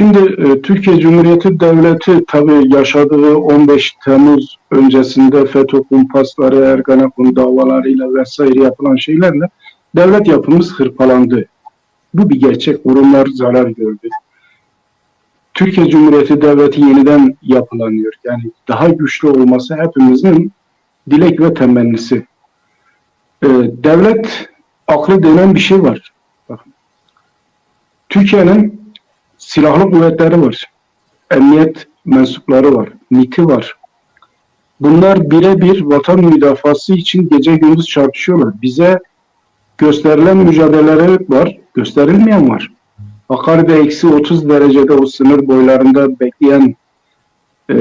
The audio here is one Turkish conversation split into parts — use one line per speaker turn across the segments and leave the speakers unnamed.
Şimdi e, Türkiye Cumhuriyeti Devleti tabii yaşadığı 15 Temmuz öncesinde FETÖ kumpasları, Ergenekon davalarıyla vesaire yapılan şeylerle devlet yapımız hırpalandı. Bu bir gerçek. Kurumlar zarar gördü. Türkiye Cumhuriyeti Devleti yeniden yapılanıyor. Yani daha güçlü olması hepimizin dilek ve temennisi. Ee, devlet aklı denen bir şey var. Bakın. Türkiye'nin silahlı kuvvetleri var. Emniyet mensupları var. MİT'i var. Bunlar birebir vatan müdafası için gece gündüz çarpışıyorlar. Bize gösterilen mücadeleleri var, gösterilmeyen var. Hakkari'de eksi 30 derecede o sınır boylarında bekleyen e,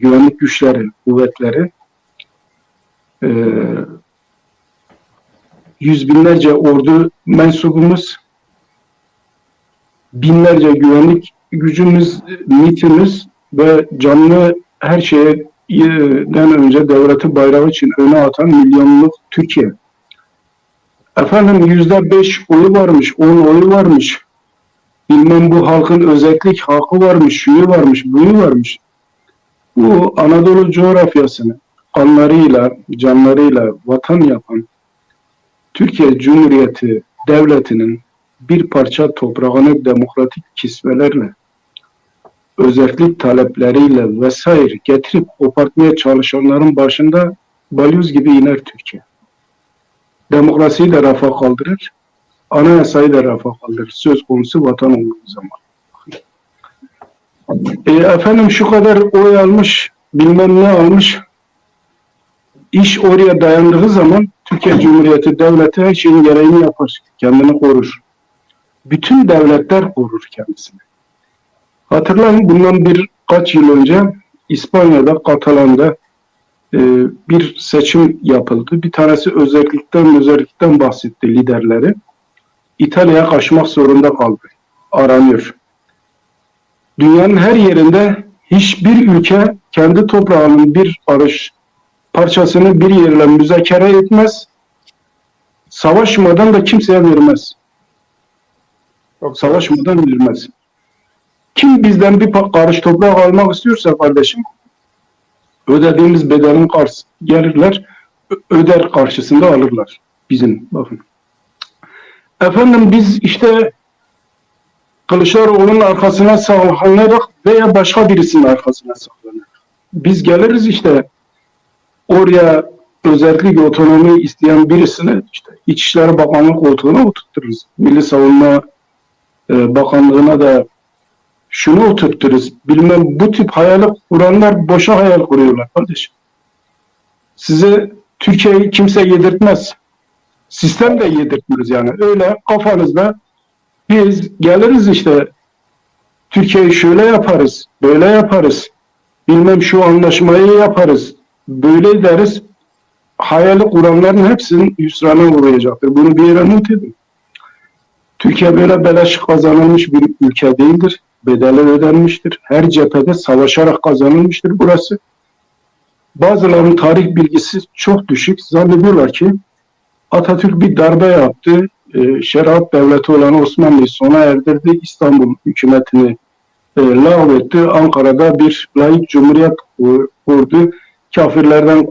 güvenlik güçleri, kuvvetleri e, yüz binlerce ordu mensubumuz, binlerce güvenlik gücümüz, MİT'imiz ve canlı her şeyden önce devleti bayrağı için öne atan milyonluk Türkiye. Efendim yüzde beş oyu varmış, on oyu varmış. Bilmem bu halkın özellik hakkı varmış, şuyu varmış, buyu varmış. Bu Anadolu coğrafyasını kanlarıyla, canlarıyla vatan yapan Türkiye Cumhuriyeti Devleti'nin bir parça toprağını demokratik kisvelerle, özellik talepleriyle vesaire getirip kopartmaya çalışanların başında balyoz gibi iner Türkiye. Demokrasiyi de rafa kaldırır, anayasayı da rafa kaldırır. Söz konusu vatan olduğu zaman. E, efendim şu kadar oy almış, bilmem ne almış, iş oraya dayandığı zaman Türkiye Cumhuriyeti Devleti her şeyin gereğini yapar, kendini korur. Bütün devletler korur kendisini. Hatırlayın bundan birkaç yıl önce İspanya'da, Katalan'da e, bir seçim yapıldı. Bir tanesi özellikten özellikten bahsetti liderleri. İtalya'ya kaçmak zorunda kaldı. Aranıyor. Dünyanın her yerinde hiçbir ülke kendi toprağının bir arış parçasını bir yerle müzakere etmez. Savaşmadan da kimseye vermez.
Çok
Savaşmadan vermez. Kim bizden bir karış toprak almak istiyorsa kardeşim ödediğimiz bedelin karşısında gelirler öder karşısında alırlar bizim bakın. Efendim biz işte Kılıçdaroğlu'nun arkasına saklanarak veya başka birisinin arkasına saklanarak. Biz geliriz işte oraya özellik otonomi isteyen birisini işte İçişleri Bakanlığı koltuğuna oturturuz. Milli Savunma e, Bakanlığı'na da şunu oturturuz. Bilmem bu tip hayali kuranlar boşa hayal kuruyorlar kardeşim. Size Türkiye'yi kimse yedirtmez. Sistem de yedirtmez yani. Öyle kafanızda biz geliriz işte Türkiye'yi şöyle yaparız, böyle yaparız. Bilmem şu anlaşmayı yaparız. Böyle deriz. Hayali kuranların hepsinin hüsrana uğrayacaktır. Bunu bir yere not edin. Türkiye böyle beleş kazanılmış bir ülke değildir. Bedeli ödenmiştir. Her cephede savaşarak kazanılmıştır burası. Bazılarının tarih bilgisi çok düşük. Zannediyorlar ki Atatürk bir darbe yaptı. E, şeriat devleti olan Osmanlı'yı sona erdirdi. İstanbul hükümetini e, lağvetti. Ankara'da bir layık cumhuriyet kur- kurdu. Kafirlerden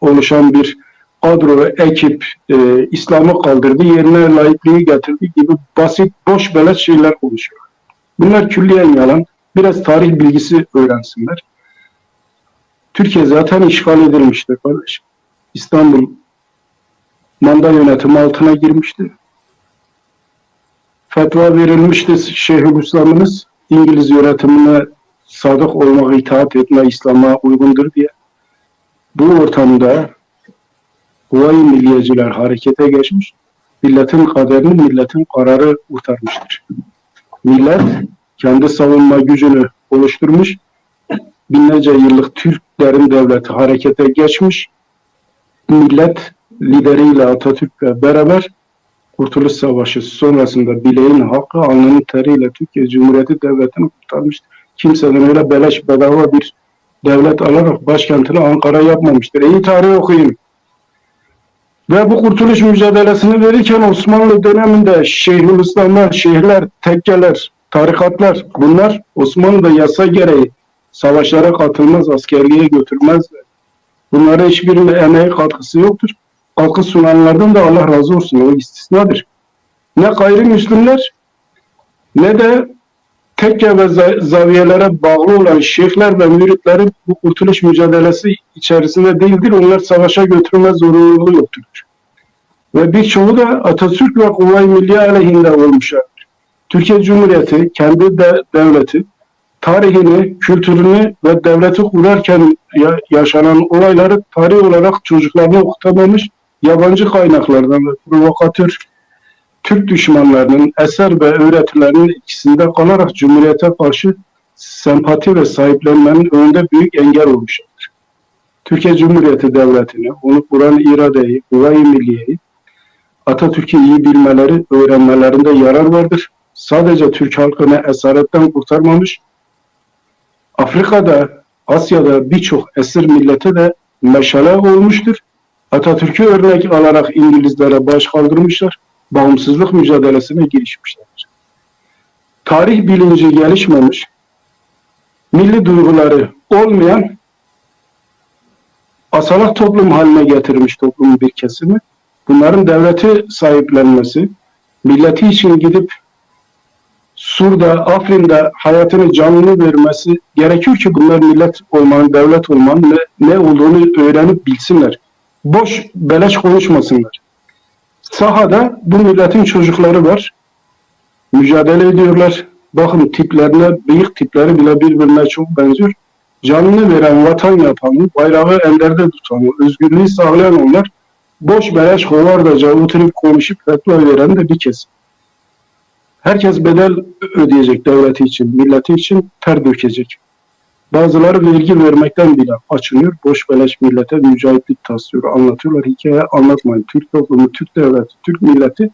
oluşan bir kadro ve ekip e, İslam'ı kaldırdı. Yerine layıklığı getirdi gibi basit, boş beleş şeyler konuşuyor. Bunlar külliyen yalan. Biraz tarih bilgisi öğrensinler. Türkiye zaten işgal edilmiştir kardeşim. İstanbul manda yönetimi altına girmişti. Fetva verilmişti Şeyhülislam'ınız İngiliz yönetimine sadık olmak, itaat etme İslam'a uygundur diye. Bu ortamda Kuvayi Milliyeciler harekete geçmiş, milletin kaderini milletin kararı kurtarmıştır. Millet kendi savunma gücünü oluşturmuş, binlerce yıllık Türklerin devleti harekete geçmiş, millet lideriyle Atatürk'le beraber Kurtuluş Savaşı sonrasında bileğin hakkı alnının teriyle Türkiye Cumhuriyeti Devleti'ni kurtarmıştır. Kimseden öyle beleş bedava bir devlet alarak başkentini Ankara yapmamıştır. İyi tarih okuyun. Ve bu kurtuluş mücadelesini verirken Osmanlı döneminde Şeyhülislamlar, şehirler, tekkeler tarikatlar bunlar Osmanlı'da yasa gereği savaşlara katılmaz, askerliğe götürmezler. Bunlara hiçbirinin emeği katkısı yoktur. Katkı sunanlardan da Allah razı olsun. O istisnadır. Ne gayrimüslimler ne de tekke ve za- zaviyelere bağlı olan şeyhler ve müritleri bu kurtuluş mücadelesi içerisinde değildir. Onlar savaşa götürme zorunluluğu yoktur. Ve birçoğu da Atatürk ve Kuvayi Milliye aleyhinde olmuşlardır. Türkiye Cumhuriyeti kendi de devleti tarihini, kültürünü ve devleti kurarken ya- yaşanan olayları tarih olarak çocuklarına okutamamış yabancı kaynaklardan ve provokatör Türk düşmanlarının eser ve öğretilerinin ikisinde kalarak Cumhuriyete karşı sempati ve sahiplenmenin önünde büyük engel olmuşlardır. Türkiye Cumhuriyeti Devleti'ni, onu kuran iradeyi, Kuvayi Milliye'yi, Atatürk'ü iyi bilmeleri, öğrenmelerinde yarar vardır. Sadece Türk halkını esaretten kurtarmamış, Afrika'da, Asya'da birçok esir millete de meşale olmuştur. Atatürk'ü örnek alarak İngilizlere baş kaldırmışlar. Bağımsızlık mücadelesine girişmişlerdir. Tarih bilinci gelişmemiş, milli duyguları olmayan asalak toplum haline getirmiş toplumun bir kesimi. Bunların devleti sahiplenmesi, milleti için gidip Sur'da, Afrin'de hayatını canını vermesi gerekiyor ki bunlar millet olmanın, devlet olmanın ne, ne olduğunu öğrenip bilsinler. Boş, beleş konuşmasınlar. Sahada bu milletin çocukları var. Mücadele ediyorlar. Bakın tiplerine, bıyık tipleri bile birbirine çok benziyor. Canını veren, vatan yapanı, bayrağı ellerde tutanı, özgürlüğü sağlayan onlar. Boş beleş kovardaca oturup konuşup fetva veren de bir kesim. Herkes bedel ödeyecek devleti için, milleti için ter dökecek. Bazıları vergi vermekten bile açınıyor. Boş beleş millete mücahitlik taslıyor, anlatıyorlar. Hikaye anlatmayın. Türk toplumu, Türk devleti, Türk milleti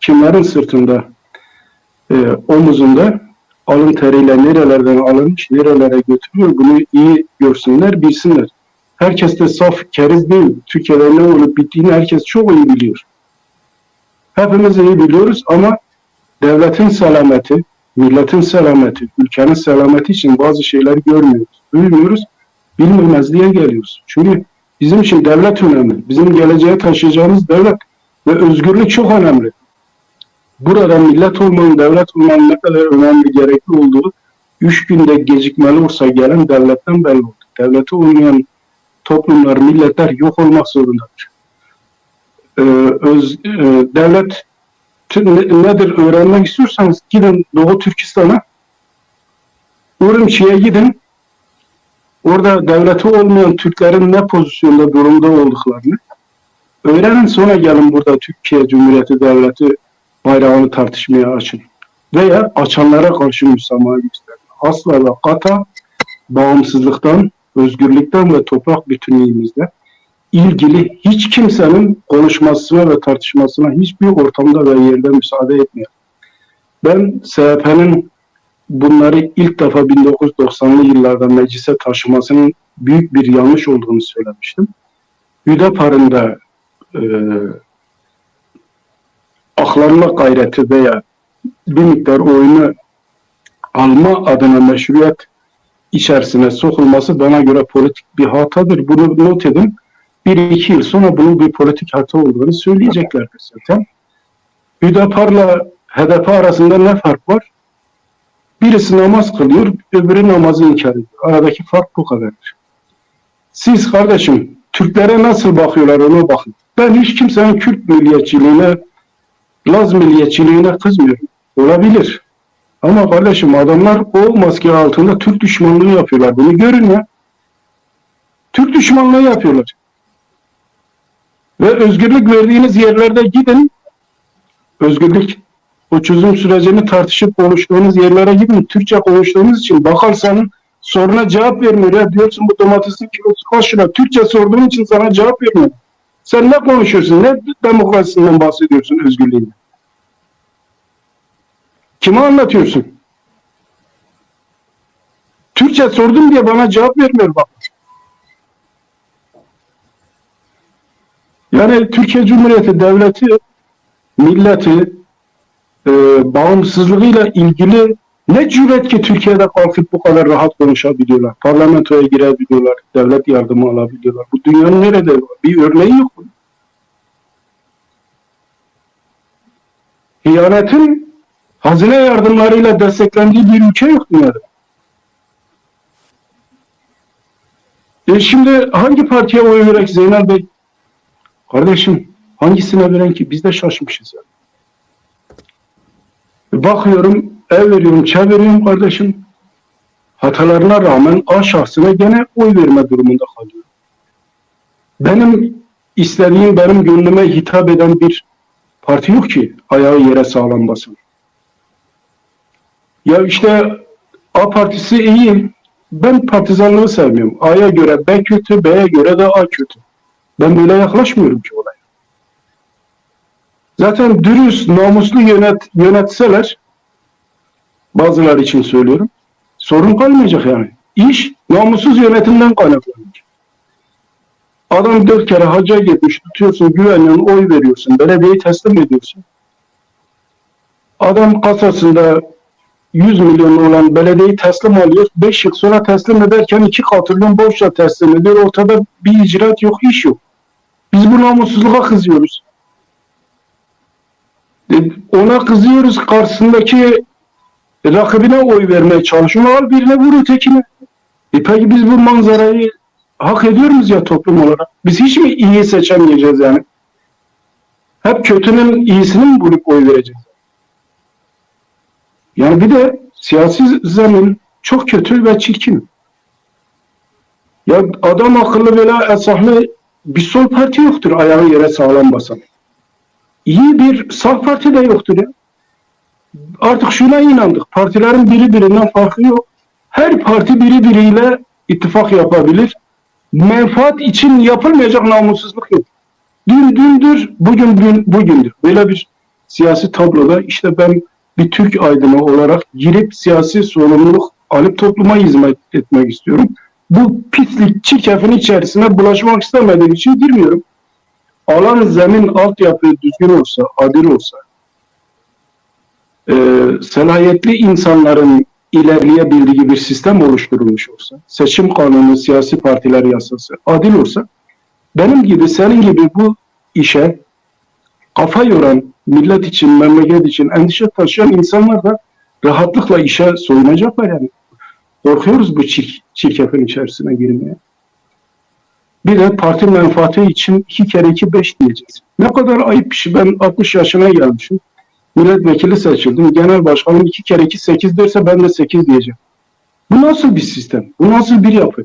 kimlerin sırtında, e, omuzunda alın teriyle nerelerden alınmış, nerelere götürüyor bunu iyi görsünler, bilsinler. Herkes de saf keriz değil. Türkiye'de ne olup bittiğini herkes çok iyi biliyor. Hepimiz iyi biliyoruz ama devletin selameti, milletin selameti, ülkenin selameti için bazı şeyler görmüyoruz, duymuyoruz, bilmemezliğe geliyoruz. Çünkü bizim için devlet önemli. Bizim geleceğe taşıyacağımız devlet ve özgürlük çok önemli. Burada millet olmanın, devlet olmanın ne kadar önemli, gerekli olduğu üç günde gecikmeli olsa gelen devletten belli oldu. Devleti olmayan toplumlar, milletler yok olmak zorundadır. Ee, öz, e, devlet nedir öğrenmek istiyorsanız gidin Doğu Türkistan'a Ürümçi'ye gidin orada devleti olmayan Türklerin ne pozisyonda durumda olduklarını öğrenin sonra gelin burada Türkiye Cumhuriyeti Devleti bayrağını tartışmaya açın. Veya açanlara karşı müsamaha gösterin. Asla ve kata bağımsızlıktan, özgürlükten ve toprak bütünlüğümüzle ilgili hiç kimsenin konuşmasına ve tartışmasına hiçbir ortamda ve yerde müsaade etmiyor. Ben SHP'nin bunları ilk defa 1990'lı yıllarda meclise taşımasının büyük bir yanlış olduğunu söylemiştim. Hüdapar'ın da e, aklanma gayreti veya bir miktar oyunu alma adına meşruiyet içerisine sokulması bana göre politik bir hatadır. Bunu not edin bir iki yıl sonra bunun bir politik hata olduğunu söyleyeceklerdir zaten. Hüdapar'la HDP arasında ne fark var? Birisi namaz kılıyor, öbürü namazı inkar ediyor. Aradaki fark bu kadardır. Siz kardeşim, Türklere nasıl bakıyorlar ona bakın. Ben hiç kimsenin Kürt milliyetçiliğine, Laz milliyetçiliğine kızmıyorum. Olabilir. Ama kardeşim adamlar o maske altında Türk düşmanlığı yapıyorlar. Bunu görün ya. Türk düşmanlığı yapıyorlar. Ve özgürlük verdiğiniz yerlerde gidin. Özgürlük o çözüm sürecini tartışıp konuştuğunuz yerlere gidin. Türkçe konuştuğunuz için bakarsan soruna cevap vermiyor. Ya diyorsun bu domatesin kilosu kaç lira? Türkçe sorduğun için sana cevap vermiyor. Sen ne konuşuyorsun? Ne demokrasisinden bahsediyorsun özgürlüğünden? Kime anlatıyorsun? Türkçe sordum diye bana cevap vermiyor bak. Yani Türkiye Cumhuriyeti Devleti milleti e, bağımsızlığıyla ilgili Ne cüret ki Türkiye'de kalkıp bu kadar rahat konuşabiliyorlar. Parlamentoya girebiliyorlar. Devlet yardımı alabiliyorlar. Bu dünyanın nerede var? Bir örneği yok. bunun. Hıyanetin hazine yardımlarıyla desteklendiği bir ülke yok dünyada. E şimdi hangi partiye oy verek Zeynel Bey? Kardeşim hangisine veren ki? Biz de şaşmışız ya. E Bakıyorum, ev veriyorum, çeviriyorum kardeşim. Hatalarına rağmen A şahsına gene oy verme durumunda kalıyor. Benim istediğim, benim gönlüme hitap eden bir parti yok ki ayağı yere sağlam basın. Ya işte A partisi iyi. Ben partizanlığı sevmiyorum. A'ya göre B kötü, B'ye göre de A kötü. Ben böyle yaklaşmıyorum ki olaya. Zaten dürüst, namuslu yönet, yönetseler bazıları için söylüyorum. Sorun kalmayacak yani. İş namussuz yönetimden kaynaklanıyor. Adam dört kere hacca gitmiş, tutuyorsun, güveniyorsun, oy veriyorsun, belediyeyi teslim ediyorsun. Adam kasasında 100 milyon olan belediyeyi teslim alıyor. 5 yıl sonra teslim ederken 2 katrilyon borçla teslim ediyor. Ortada bir icraat yok, iş yok. Biz bu namussuzluğa kızıyoruz. E, Ona kızıyoruz karşısındaki rakibine oy vermeye çalışıyor. Al birine vur ötekine. E peki biz bu manzarayı hak ediyor muyuz ya toplum olarak? Biz hiç mi iyi seçemeyeceğiz yani? Hep kötünün iyisini mi bulup oy vereceğiz? Yani bir de siyasi zemin çok kötü ve çirkin. Ya adam akıllı böyle esahlı bir sol parti yoktur ayağı yere sağlam basan. İyi bir sağ parti de yoktur ya. Artık şuna inandık. Partilerin biri birinden farkı yok. Her parti biri biriyle ittifak yapabilir. Menfaat için yapılmayacak namussuzluk yok. Dün dündür, bugün dün bugündür. Böyle bir siyasi tabloda işte ben bir Türk aydını olarak girip siyasi sorumluluk alıp topluma hizmet etmek istiyorum. Bu pislik çirkefin içerisine bulaşmak istemediğim için girmiyorum. Alan zemin altyapı düzgün olsa, adil olsa, e, selahiyetli insanların ilerleyebildiği bir sistem oluşturulmuş olsa, seçim kanunu, siyasi partiler yasası adil olsa, benim gibi, senin gibi bu işe kafa yoran, millet için, memleket için endişe taşıyan insanlar da rahatlıkla işe soyunacaklar yani. Korkuyoruz bu çir çirkefin içerisine girmeye. Bir de parti menfaati için iki kere iki beş diyeceğiz. Ne kadar ayıp bir şey. Ben 60 yaşına gelmişim. Milletvekili seçildim. Genel başkanım iki kere iki sekiz derse ben de sekiz diyeceğim. Bu nasıl bir sistem? Bu nasıl bir yapı?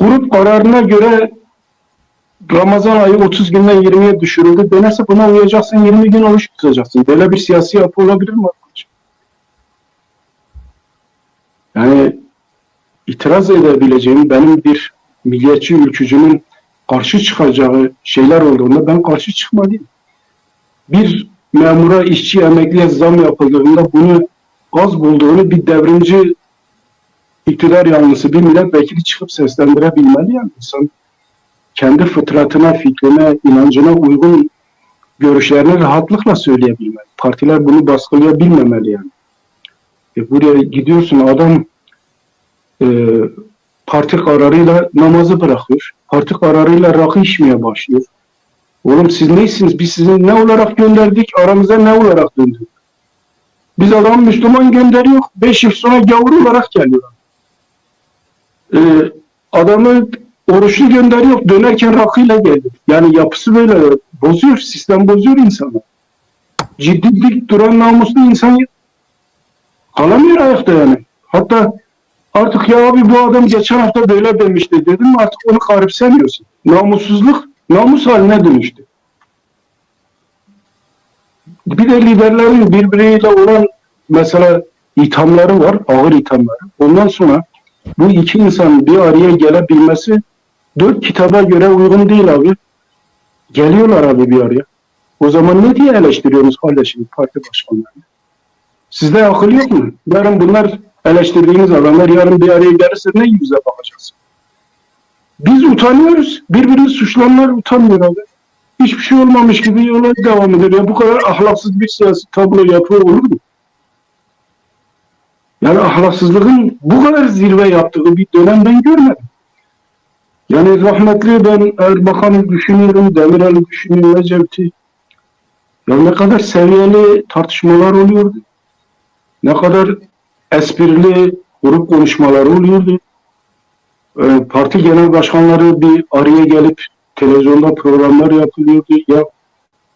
Grup kararına göre Ramazan ayı 30 günden 20'ye düşürüldü. Denerse buna uyacaksın 20 gün oruç tutacaksın. Böyle bir siyasi yapı olabilir mi? Yani itiraz edebileceğim benim bir milliyetçi ülkücünün karşı çıkacağı şeyler olduğunda ben karşı çıkmadım. Bir memura, işçi, emekliye zam yapıldığında bunu az bulduğunu bir devrimci iktidar yanlısı bir milletvekili çıkıp seslendirebilmeli yani. İnsan kendi fıtratına, fikrine, inancına uygun görüşlerini rahatlıkla söyleyebilmeli. Partiler bunu baskılayabilmemeli yani. E buraya gidiyorsun adam e, parti kararıyla namazı bırakıyor. Parti kararıyla rakı içmeye başlıyor. Oğlum siz neysiniz? Biz sizi ne olarak gönderdik? Aramıza ne olarak döndük? Biz adamı Müslüman gönderiyor. Beş yıl sonra gavur olarak geliyor. Ee, adamı oruçlu gönderiyor. Dönerken rakıyla geliyor. Yani yapısı böyle bozuyor. Sistem bozuyor insanı. Ciddi dik duran namuslu insan kalamıyor ayakta yani. Hatta artık ya abi bu adam geçen hafta böyle demişti dedim artık onu garipsemiyorsun. Namussuzluk namus haline dönüştü. Bir de liderlerin birbiriyle olan mesela ithamları var, ağır ithamları. Ondan sonra bu iki insan bir araya gelebilmesi dört kitaba göre uygun değil abi. Geliyorlar abi bir araya. O zaman ne diye eleştiriyorsunuz kardeşim parti başkanlarını? Sizde akıl yok mu? Yarın bunlar eleştirdiğiniz adamlar yarın bir araya gelirse ne yüze bakacağız? Biz utanıyoruz. Birbirini suçlananlar utanmıyor abi. Hiçbir şey olmamış gibi yola devam ediyor. Ya bu kadar ahlaksız bir siyasi tablo yapı olur mu? Yani ahlaksızlığın bu kadar zirve yaptığı bir dönem ben görmedim. Yani rahmetli ben Erbakan'ı düşünüyorum, Demirel'i düşünüyorum, Ecevit'i. Ya ne kadar seviyeli tartışmalar oluyordu. Ne kadar esprili grup konuşmaları oluyordu. Ee, parti genel başkanları bir araya gelip televizyonda programlar yapılıyordu. Ya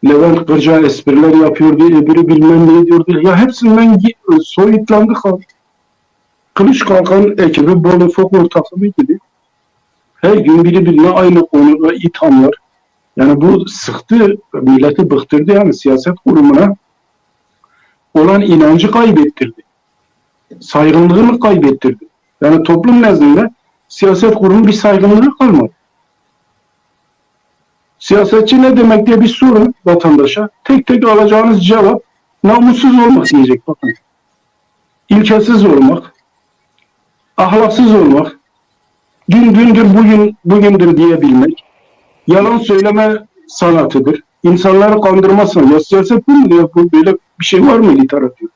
Levent Kırca espriler yapıyordu, öbürü bilmem ne diyordu. Ya hepsinden gi- soyutlandı kaldı. Kılıç Kalkan ekibi Bolu Folklor takımı gibi her gün biri birine aynı konuda ithamlar. Yani bu sıktı, milleti bıktırdı yani siyaset kurumuna olan inancı kaybettirdi. Saygınlığını kaybettirdi. Yani toplum nezdinde siyaset kurumu bir saygınlığı kalmadı. Siyasetçi ne demek diye bir sorun vatandaşa. Tek tek alacağınız cevap namussuz olmak diyecek bakın. İlkesiz olmak, ahlaksız olmak, dün dündür bugün bugündür diyebilmek, yalan söyleme sanatıdır. İnsanları kandırma sanatı. Ya siyaset bu mu? Böyle bir şey var mı literatür?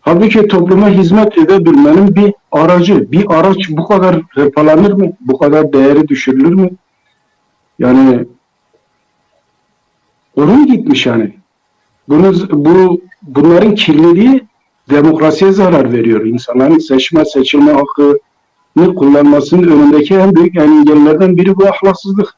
Halbuki topluma hizmet edebilmenin bir aracı, bir araç bu kadar hırpalanır mı? Bu kadar değeri düşürülür mü? Yani onun gitmiş yani. Bunu, bu, bunların kirliliği demokrasiye zarar veriyor. İnsanların seçme seçilme hakkını kullanmasının önündeki en büyük engellerden biri bu ahlaksızlık.